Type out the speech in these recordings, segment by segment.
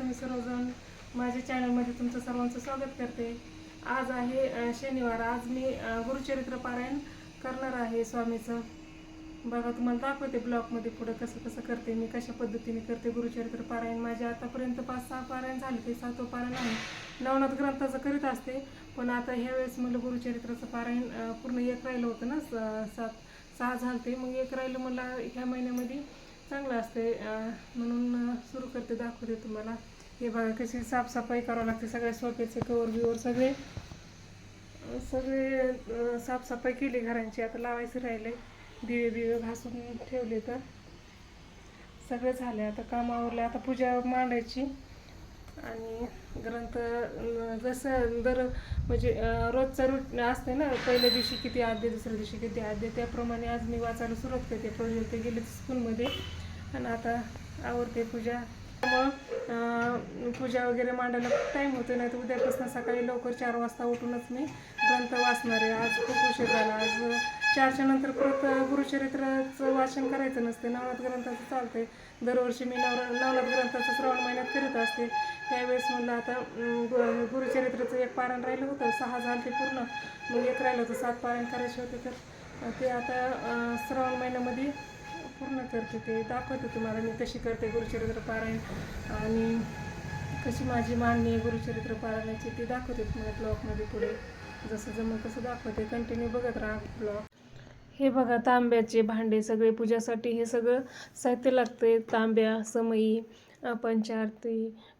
माझ्या चॅनलमध्ये तुमचं सर्वांचं स्वागत करते. आज आहे शनिवार. आज मी गुरुचरित्र पारायण करणार आहे स्वामीचं. बघा तुम्हाला दाखवते ब्लॉगमध्ये पुढं कसं कसं करते मी कशा पद्धतीने करते गुरुचरित्र पारायण. माझे आतापर्यंत पाच सहा पारायण झाले ते सातवं पारायण आहे. नवनाथ ग्रंथाचं करीत असते पण आता ह्या वेळेस मला गुरुचरित्राचं पारायण पूर्ण एक राहिलं होतं ना स- सात सहा झालते. मग एक राहिलं मला ह्या महिन्यामध्ये चांगलं असते म्हणून सुरू करते दाखवते तुम्हाला. हे बघा कशी साफसफाई करावं लागते सगळ्या सोप्याचे कवर बिवर सगळे. सगळे साफसफाई केली घरांची. आता लावायचे राहिले दिवे बिवे घासून ठेवले तर. सगळे झाले आता काम आवरलं आता पूजा मांडायची. आणि ग्रंथ जसं दर म्हणजे रोजचा रूट असते ना पहिल्या दिवशी किती आद्य दुसऱ्या दिवशी किती आद्य त्याप्रमाणे आज मी वाचायला सुरुवात करते. प्रोजेक्ट ते गेले स्कूलमध्ये आणि आता आवडते पूजा. त्यामुळं पूजा वगैरे मांडायला टाईम होतो नाही तर उद्यापासून सकाळी लवकर चार वाजता उठूनच मी ग्रंथ वाचणार आहे. आज खूप उशीर झाला. आज चारच्या नंतर परत गुरुचरित्राचं वाचन करायचं नसते. नवनाथ ग्रंथाचं चालते दरवर्षी मी नवर नवनाथ ग्रंथाचं श्रावण महिन्यात करत असते. त्यावेळेस म्हणलं आता गुरुचरित्राचं एक पारायण राहिलं होतं. सहा झालं ते पूर्ण. मग एक राहिलं होतं. सात पारायण करायचे होते तर. ते आता श्रावण महिन्यामध्ये पूर्ण करते ते. दाखवते तुम्हाला मी कशी करते गुरुचरित्र पारायण. आणि कशी माझी मांडणी आहे गुरुचरित्र पारायणाची ती दाखवते तुम्हाला ब्लॉगमध्ये पुढे. जसं जमं तसं दाखवते. कंटिन्यू बघत राहा ब्लॉग. हे बघा तांब्याचे भांडे सगळे पूजासाठी. हे सगळं साहित्य लागते तांब्या समई पंचारती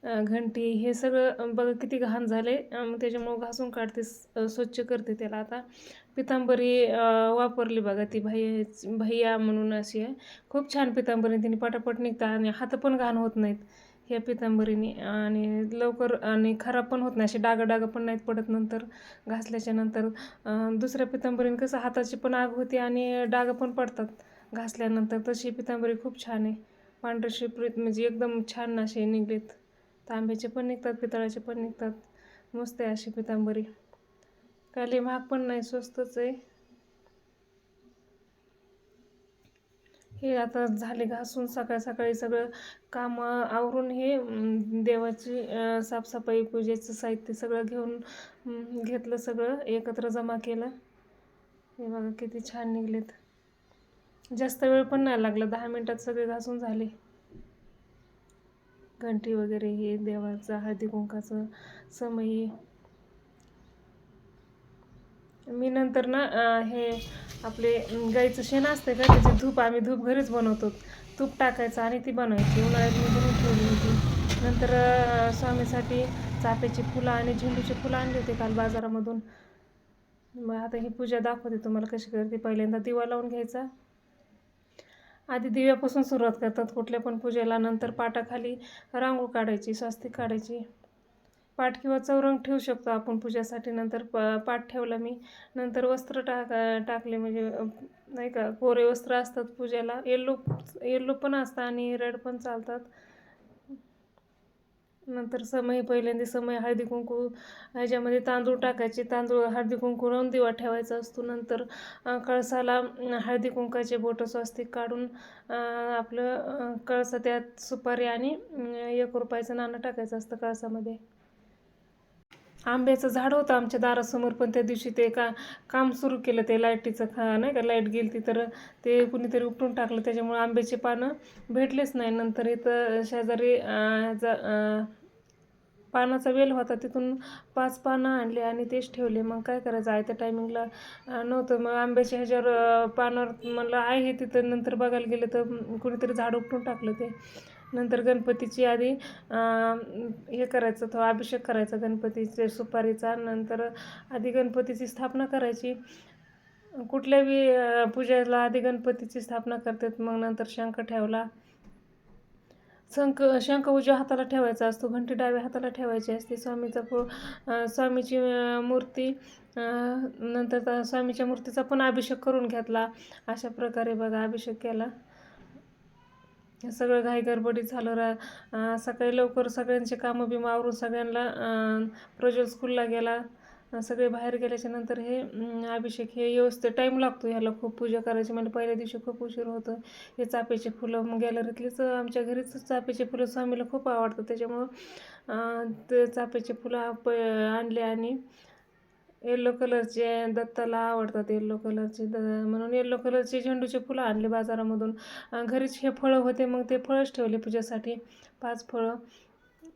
घंटी. हे सगळं बघा किती घाण झाले. मग त्याच्यामुळं घासून काढते. स्वच्छ करते त्याला आता. पितांबरी वापरली बघा ती भैया भैया म्हणून अशी आहे. खूप छान पितांबरी तिने पटापट निघतात आणि हात पण घाण होत नाहीत ह्या पितांबरीने आणि लवकर आणि खराब पण होत नाही. असे डागं डागं पण नाहीत पडत नंतर घासल्याच्या नंतर. दुसऱ्या पितांबरीने कसं हाताची पण आग होते आणि डागं पण पडतात घासल्यानंतर. तशी पितांबरी खूप छान आहे. पांढरे प्रीत म्हणजे एकदम छान असे निघलेत. तांब्याचे पण निघतात पितळाचे पण निघतात. मस्त आहे अशी पितांबरी. काही महाग पण नाही स्वस्तच आहे. हे आता झाले घासून सकाळ सकाळी सगळं काम आवरून हे देवाची साफसफाई पूजेचं साहित्य सगळं घेऊन घेतलं सगळं एकत्र जमा केलं. हे बघा किती छान निघलेत. जास्त वेळ पण नाही लागला दहा मिनटात सगळे घासून झाले. घंटी वगैरे हे देवाचं हळदी कुंकाचं समयी मी नंतर ना हे आपले गाईचं शेण असते का त्याचे धूप आम्ही धूप घरीच बनवतो. तूप टाकायचं आणि ती बनवायची. उन्हाळ्यात मी बनवून ठेवली होती. नंतर स्वामीसाठी चाफ्याची फुलं आणि झेंडूची फुलं आणली होती काल बाजारामधून. मग आता ही पूजा दाखवते तुम्हाला कशी करते. पहिल्यांदा दिवा लावून घ्यायचा. आधी दिव्यापासून सुरुवात करतात कुठल्या पण पूजेला. नंतर पाटाखाली रांगोळ काढायची स्वस्तिक काढायची. पाठ किंवा चौरंग ठेवू शकतो आपण पूजासाठी. नंतर प पाठ ठेवला मी. नंतर वस्त्र टाक टाकले म्हणजे नाही का कोरे वस्त्र असतात पूजेला. येल्लो येल्लो पण असतं आणि रेड पण चालतात. नंतर समय पहिल्यांदा समय हळदी कुंकू. ह्याच्यामध्ये तांदूळ टाकायचे. तांदूळ हळदी कुंकू लावून दिवा ठेवायचा असतो. नंतर कळसाला हळदी कुंकाचे बोटं स्वस्तिक काढून आपलं कळसा त्यात सुपारी आणि एक रुपयाचं नाणं टाकायचं असतं कळसामध्ये. आंब्याचं झाड होतं आमच्या दारासमोर पण त्या दिवशी ते का काम सुरू केलं ते लाईटीचं खा नाही का लाइट गेली तर ते कुणीतरी उपटून टाकलं. त्याच्यामुळे आंब्याचे पानं भेटलेच नाही. नंतर इथं शेजारी अं, पानाचा वेल होता. तिथून पाच पानं आणले आणि तेच ठेवले. मग काय करायचं? आहे त्या टायमिंगला नव्हतं. मग आंब्याच्या ह्याच्यावर पानावर म्हणलं आहे तिथं. नंतर बघायला गेलं तर कुणीतरी झाड उपटून टाकलं ते. नंतर गणपतीची आधी हे करायचं तो अभिषेक करायचा गणपतीचे सुपारीचा. नंतर आधी गणपतीची स्थापना करायची. कुठल्या बी पूजेला आधी गणपतीची स्थापना करतात मग नंतर शंख ठेवला. शंख शंख उजव्या हाताला ठेवायचा असतो घंटी डाव्या हाताला ठेवायची असते. स्वामीचा पो स्वामीची मूर्ती नंतर स्वामीच्या मूर्तीचा पण अभिषेक करून घेतला. अशा प्रकारे बघा अभिषेक केला. सगळं घाईगडबडीत झालं रा सकाळी लवकर सगळ्यांचे कामं बिमं आवरून सगळ्यांना प्रज्वल स्कूलला गेला. सगळे बाहेर गेल्याच्यानंतर हे अभिषेक हे व्यवस्थित टाईम लागतो ह्याला खूप. पूजा करायची म्हणजे पहिल्या दिवशी खूप उशीर होतो. हे चापेचे फुलं मग गॅलरीतलीच आमच्या घरीच चापेचे फुलं स्वामीला खूप आवडतं. त्याच्यामुळं ते चाफ्याचे फुलं प आणले आणि येल्लो कलरचे दत्ताला आवडतात. येल्लो कलरचे द म्हणून येल्लो कलरचे झेंडूचे फुलं आणले बाजारामधून. घरीच हे फळं होते. मग ते फळंच ठेवले पूजेसाठी. पाच फळं.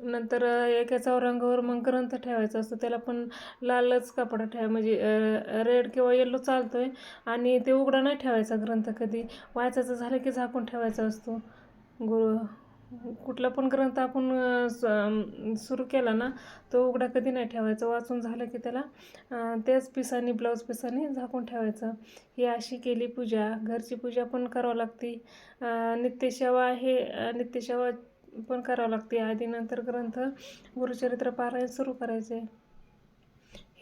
नंतर अं, एका चौरंगावर मग ग्रंथ ठेवायचा असतो. त्याला पण लालच कपडा ठेवा म्हणजे रेड किंवा येल्लो चालतो आहे आणि ते उघडा नाही ठेवायचा ग्रंथ कधी. वाचायचं झालं की झाकून ठेवायचा असतो. गुरु कुठला पण ग्रंथ आपण स- सुरू केला ना तो उघडा कधी नाही ठेवायचा. वाचून झालं की त्याला त्याच पिसाने ब्लाऊज पिसाने झाकून ठेवायचं. ही अशी केली पूजा. घरची पूजा पण करावं लागते. नित्यसेवा हे नित्यसेवा पण करावं लागते. आधी नंतर ग्रंथ गुरुचरित्र पारायण सुरू करायचे.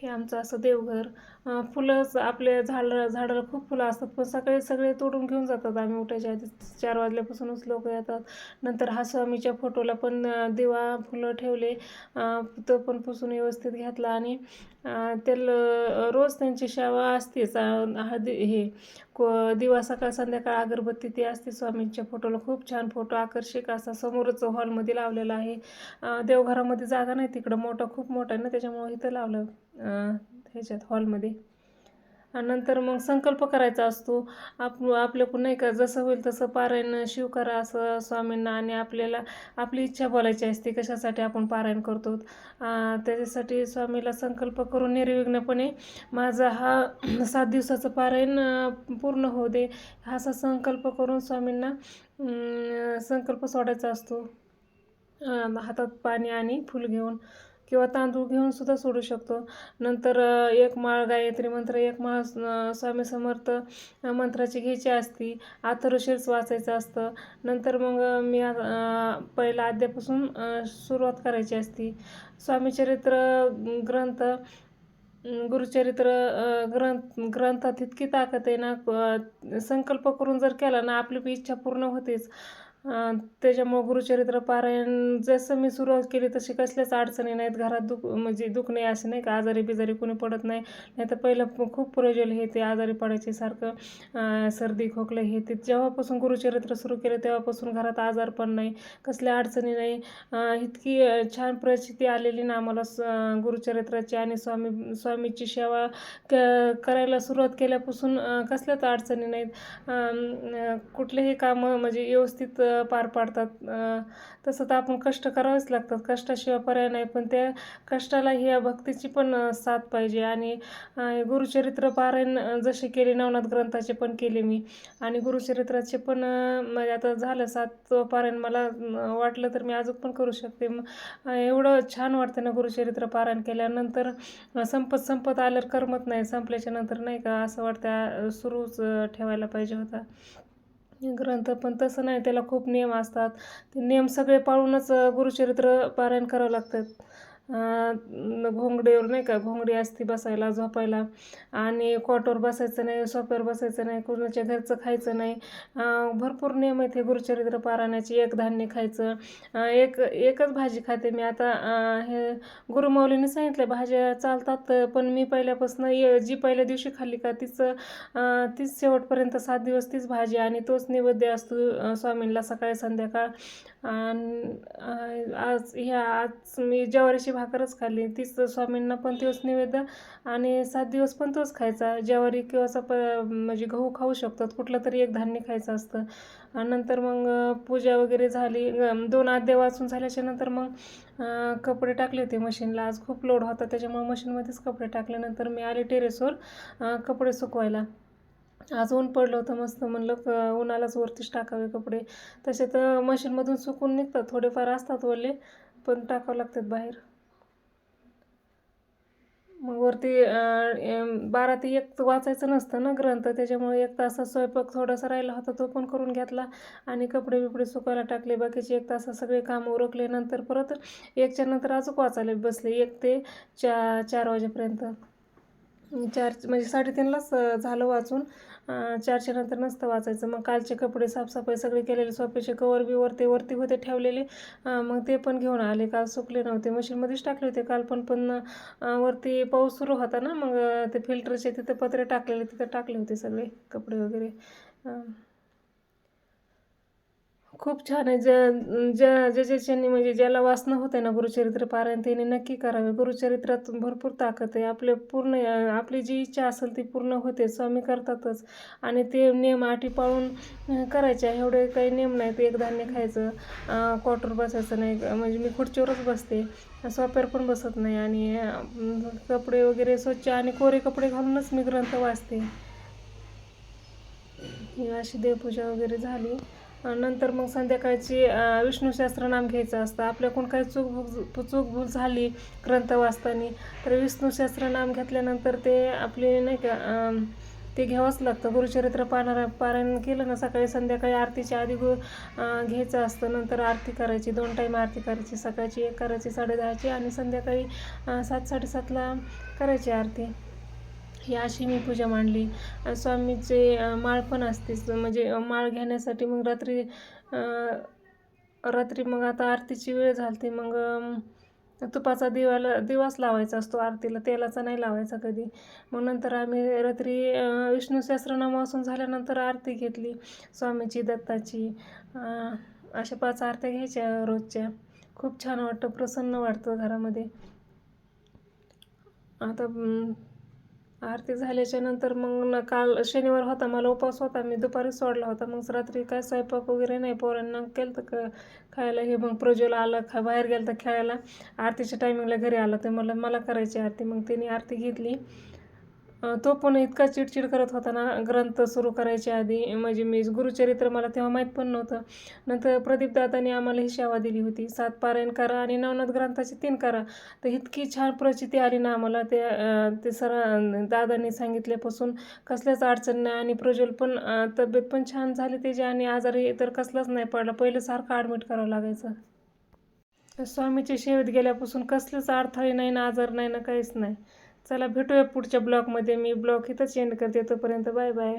हे आमचं असं देवघर. फुलंच आपल्या झाडं झाडाला खूप फुलं असतात पण सकाळी सगळे तोडून घेऊन जातात आम्ही उठायच्या आधी. चार वाजल्यापासूनच लोक येतात. नंतर हा स्वामीच्या फोटोला पण दिवा फुलं ठेवले. तो पण पुसून व्यवस्थित घातला आणि त्याला रोज त्यांची शेवा असतेच. हळदी हे को दिवा सकाळ संध्याकाळ अगरबत्ती ती असते स्वामींच्या फोटोला. खूप छान फोटो आकर्षक असा समोरच हॉलमध्ये लावलेला आहे. देवघरामध्ये जागा नाही तिकडं मोठा खूप मोठा आहे ना त्याच्यामुळं इथं लावलं. ह्याच्यात हॉलमध्ये. आणि नंतर मग संकल्प करायचा असतो. आप आपल्याकडून नाही का जसं होईल तसं पारायण शिव करा असं स्वामींना आणि आपल्याला आपली इच्छा बोलायची असते कशासाठी आपण पारायण करतो. त्याच्यासाठी स्वामीला संकल्प करून निर्विघ्नपणे माझा हा सात दिवसाचं पारायण पूर्ण होऊ दे हा असा संकल्प करून स्वामींना संकल्प सोडायचा असतो. हातात पाणी आणि फुल घेऊन. किंवा तांदूळ घेऊन सुद्धा सोडू शकतो. नंतर एक माळ गायत्री मंत्र एक माळ स्वामी समर्थ मंत्राची घ्यायची असती. अथर्वशीर्ष वाचायचं असतं. नंतर मग मी पहिला अध्यापासून सुरुवात करायची असती. स्वामीचरित्र ग्रंथ गुरुचरित्र ग्रंथ ग्रंथात इतकी ताकद आहे ना संकल्प करून जर केला ना आपली बी इच्छा पूर्ण होतेच. त्याच्यामुळं गुरुचरित्र पारायण जसं मी सुरुवात केली तशी कसल्याच अडचणी नाहीत. घरात दुख म्हणजे दुखणे असे नाही का? आजारी बिजारी कोणी पडत नाही. नाही तर पहिलं खूप प्रज्वल हे ते आजारी पडायचे सारखं. सर्दी खोकलं हे ते जेव्हापासून गुरुचरित्र सुरू केलं तेव्हापासून घरात आजार पण नाही. कसल्या अडचणी नाही. इतकी छान परिस्थिती आलेली ना आम्हाला स गुरुचरित्राची आणि स्वामी स्वामीची सेवा क करायला सुरुवात केल्यापासून कसल्याच अडचणी नाहीत. कुठलेही कामं म्हणजे व्यवस्थित पार पाडतात. तसं तर आपण कष्ट करावेच लागतात. कष्टाशिवाय पर्याय नाही. पण त्या कष्टाला ह्या भक्तीची पण साथ पाहिजे. आणि गुरुचरित्र पारायण जसे केले नवनाथ ग्रंथाचे पण केले मी. आणि गुरुचरित्राचे पण म्हणजे आता झालं सात पारायण. मला वाटलं तर मी अजून पण करू शकते. एवढं छान वाटतं ना गुरुचरित्र पारायण केल्यानंतर. संपत संपत आल्यावर करमत नाही. संपल्याच्या नंतर नाही का असं वाटतं सुरूच ठेवायला पाहिजे होता. ग्रंथ पण तसं नाही. त्याला खूप नियम असतात. ते नियम सगळे पाळूनच गुरुचरित्र पारायण करावं लागतात घोंगडीवर नाही का घोंगडी असते बसायला झोपायला. आणि कॉटवर बसायचं नाही सोफ्यावर बसायचं नाही कुणाच्या घरचं खायचं नाही. भरपूर नियम आहेत हे गुरुचरित्र पारायणाची. एक धान्य खायचं. एक एकच भाजी खाते मी. आता हे गुरुमौलीने सांगितलं भाज्या चालतात पण मी पहिल्यापासून ये जी पहिल्या दिवशी खाल्ली का तीच तीच शेवटपर्यंत सात दिवस तीच भाजी आणि तोच नैवेद्य असतो स्वामींना सकाळी संध्याकाळ. आणि आज ह्या आज मी ज्वारीची भाकरच खाल्ली तीच स्वामींना पण तोच नैवेद्य आणि सात दिवस पण तोच खायचा. ज्वारी किंवा चप म्हणजे गहू खाऊ शकतात. कुठलं तरी एक धान्य खायचं असतं. आणि नंतर मग पूजा वगैरे झाली. दोन आद्या वाचून झाल्याच्यानंतर मग कपडे टाकले होते मशीनला. आज खूप लोड होता. त्याच्यामुळे मशीनमध्येच कपडे टाकल्यानंतर मी आले टेरेसवर कपडे सुकवायला. आज ऊन पडलं होतं मस्त. म्हणलं क उन्हालाच वरतीच टाकावे कपडे. तसे तर मशीनमधून सुकून निघतात. थोडेफार असतात ओले पण टाकावं लागतात बाहेर. मग वरती बारा ते एक वाचायचं नसतं ना ग्रंथ त्याच्यामुळे एक तासात स्वयंपाक थोडासा राहिला होता तो पण करून घेतला आणि कपडे बिपडे सुकायला टाकले. बाकीचे एक तासात सगळे कामं उरकले. नंतर परत एकच्या नंतर अजून वाचायला बसले. एक ते चा चार वाजेपर्यंत. चार म्हणजे साडेतीनलाच झालं वाचून. चारशेनंतर नंतर नसतं वाचायचं. मग कालचे कपडे साफसफाई सगळे केलेले सोप्याचे कवर बी वरती वरती होते ठेवलेले. मग ते पण घेऊन आले. काल सुकले नव्हते. मशीनमध्येच टाकले होते. काल पण पण वरती पाऊस सुरू होता ना मग ते फिल्टरचे तिथं पत्रे टाकलेले तिथं टाकले होते सगळे कपडे वगैरे. खूप छान आहे. ज्या ज्या ज्याच्यानी म्हणजे ज्याला वाचणं होतं ना गुरुचरित्र पारायण त्याने नक्की करावे. गुरुचरित्रात भरपूर ताकद आहे. आपले पूर्ण आपली जी इच्छा असेल ती पूर्ण होते. स्वामी करतातच. आणि ते नियम आठी पाळून करायचे. एवढे काही नियम नाहीत. एक धान्य खायचं अं, क्वार्टर बसायचं नाही. म्हणजे मी खुर्चीवरच बसते. सोप्यावर पण बसत नाही. आणि कपडे वगैरे स्वच्छ आणि कोरे कपडे घालूनच मी ग्रंथ वाचते. ही अशी देवपूजा वगैरे झाली. नंतर मग संध्याकाळची विष्णूशास्त्र विष्णू घ्यायचं असतं. आपल्याकडून काही चूक भूक चूक भूल झाली ग्रंथ वाचताना तर विष्णू नाम घेतल्यानंतर ते आपले नाही का ते घ्यावंच लागतं. गुरुचरित्र पारायण पारायण केलं ना सकाळी संध्याकाळी आरतीच्या आधी गु घ्यायचं असतं. नंतर आरती करायची दोन टाईम आरती करायची सकाळची एक करायची साडेदहाची आणि संध्याकाळी सात साडेसातला करायची आरती. ही अशी मी पूजा मांडली. स्वामीचे माळ पण असते म्हणजे माळ घेण्यासाठी मग रात्री रात्री मग आता आरतीची वेळ झाली मग तुपाचा दिवाला दिवाच लावायचा असतो आरतीला. तेलाचा नाही लावायचा कधी. मग नंतर आम्ही रात्री विष्णू सहस्त्रनाम वाचून झाल्यानंतर आरती घेतली स्वामीची दत्ताची. अशा पाच आरत्या घ्यायच्या रोजच्या. खूप छान वाटतं. प्रसन्न वाटतं घरामध्ये. आता आरती झाल्याच्यानंतर मग न काल शनिवार होता मला उपवास होता मी दुपारी सोडला होता. मग रात्री काय स्वयंपाक वगैरे नाही पोरांना केलं तर क खायला? हे मग प्रज्वल आलं खा बाहेर गेलं तर खेळायला. आरतीच्या टायमिंगला घरी आलं तर मला मला करायची आरती. मग तिने आरती घेतली. तो पण इतका चिडचिड करत होता ना ग्रंथ सुरू करायच्या आधी. म्हणजे मी गुरुचरित्र मला तेव्हा माहीत पण नव्हतं. नंतर प्रदीपदादाने आम्हाला ही सेवा दिली होती. सात पारायण करा आणि नवनाथ ग्रंथाचे तीन करा. तर इतकी छान प्रचिती आली ना आम्हाला. ते ते सर दादांनी सांगितल्यापासून कसल्याच अडचण नाही आणि प्रज्वल पण तब्येत पण छान झाली त्याची आणि आजारी तर कसलाच नाही पडला. पहिलं सारखं ॲडमिट करावं लागायचं. स्वामीच्या सेवेत गेल्यापासून कसलंच अडथळे नाही ना आजार नाही ना काहीच नाही. चला भेटूया पुढच्या ब्लॉगमध्ये. मी ब्लॉग इथंच एंड करते. तोपर्यंत बाय बाय.